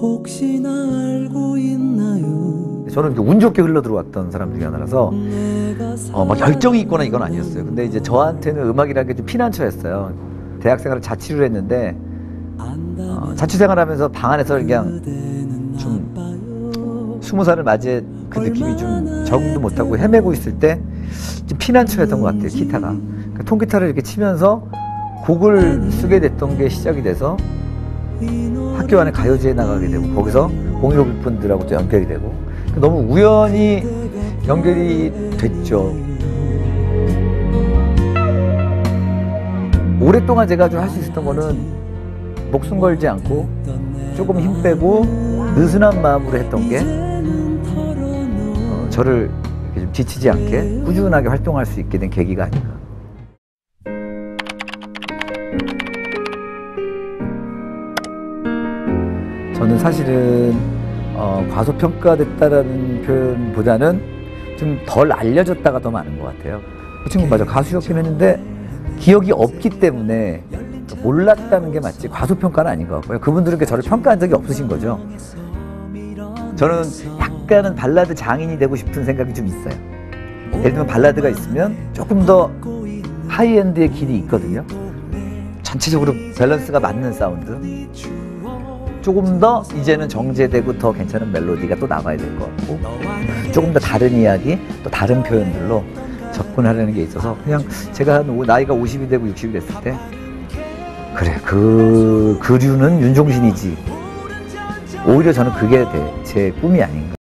혹시나 알고 있나요 저는 운 좋게 흘러 들어왔던 사람 중에 하나라서 어, 막 열정이 있거나 이건 아니었어요. 근데 이제 저한테는 음악이라는 게 좀 피난처였어요. 대학생활을 자취를 했는데 어, 자취생활하면서 방 안에서 그냥 좀 스무 살을 맞이해 그 느낌이 좀 적응도 못하고 헤매고 있을 때 좀 피난처였던 것 같아요. 기타가 그 통기타를 이렇게 치면서 곡을 쓰게 됐던 게 시작이 돼서 학교 안에 가요제에 나가게 되고 거기서 공유롭 분들하고 또 연결이 되고 너무 우연히 연결이 됐죠. 오랫동안 제가 좀 할 수 있었던 거는 목숨 걸지 않고 조금 힘 빼고 느슨한 마음으로 했던 게 어, 저를 지치지 않게 꾸준하게 활동할 수 있게 된 계기가 아닌가. 저는 사실은 어, 과소평가됐다라는 표현보다는 좀 덜 알려졌다가 더 많은 것 같아요. 그 친구 맞아 가수였긴 했는데 기억이 없기 때문에 몰랐다는 게 맞지 과소평가는 아닌 것 같고요. 그분들은 그 저를 평가한 적이 없으신 거죠. 저는 약간은 발라드 장인이 되고 싶은 생각이 좀 있어요. 예를 들면 발라드가 있으면 조금 더 하이엔드의 길이 있거든요. 전체적으로 밸런스가 맞는 사운드. 조금 더 이제는 정제되고 더 괜찮은 멜로디가 또 나와야 될 것 같고 조금 더 다른 이야기 또 다른 표현들로 접근하려는 게 있어서 그냥 제가 한 오- 나이가 50이 되고 60이 됐을 때 그래 그 그류는 윤종신이지. 오히려 저는 그게 돼- 제 꿈이 아닌가